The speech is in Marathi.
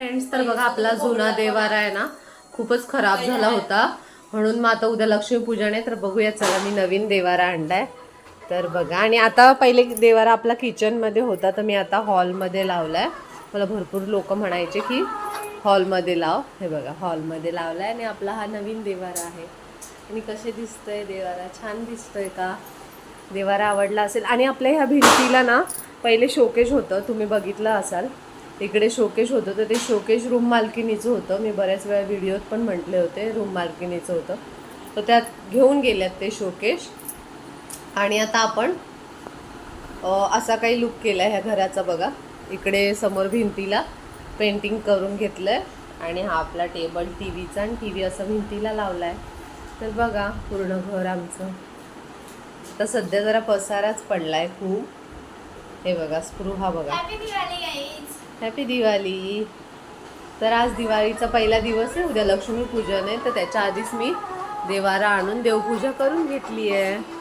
फ्रेंड्स तर बघा आपला जुना देवारा आहे ना खूपच खराब झाला होता. म्हणून मग आता उद्या लक्ष्मीपूजन आहे तर बघूया चला मी नवीन देवारा आणलाय. तर बघा आणि आता पहिले देवारा आपला किचनमध्ये होता तर मी आता हॉलमध्ये लावलाय. मला भरपूर लोक म्हणायचे की हॉलमध्ये लाव. हे बघा हॉलमध्ये लावलाय आणि आपला हा नवीन देवारा आहे. आणि कसे दिसतंय देवारा? छान दिसतोय का? देवारा आवडला असेल. आणि आपल्या ह्या भिंतीला ना पहिले शोकेश होतं तुम्ही बघितलं असाल. इकडे शोकेश होतं तर ते शोकेश रूम मालकिनीचं होतं. मी बऱ्याच वेळा व्हिडिओत पण म्हटले होते रूम मालकिनीचं होतं. तर त्यात घेऊन गेल्यात ते शोकेश आणि आता आपण असा काही लुक केला आहे ह्या घराचा बघा. इकडे समोर भिंतीला पेंटिंग करून घेतलं आहे आणि हा आपला टेबल टी व्हीचा आणि टी व्ही असं भिंतीला लावला आहे तर बघा पूर्ण घर आमचं. आता सध्या जरा पसाराच पडला आहे खूप. हे बघा स्पृहा बघा. हॅपी दिवाळी तर आज दिवाळीचा पहिला दिवस आहे. उद्या लक्ष्मीपूजन आहे. तर त्याच्या आधीच मी देवारा आणून देवपूजा करून घेतली आहे.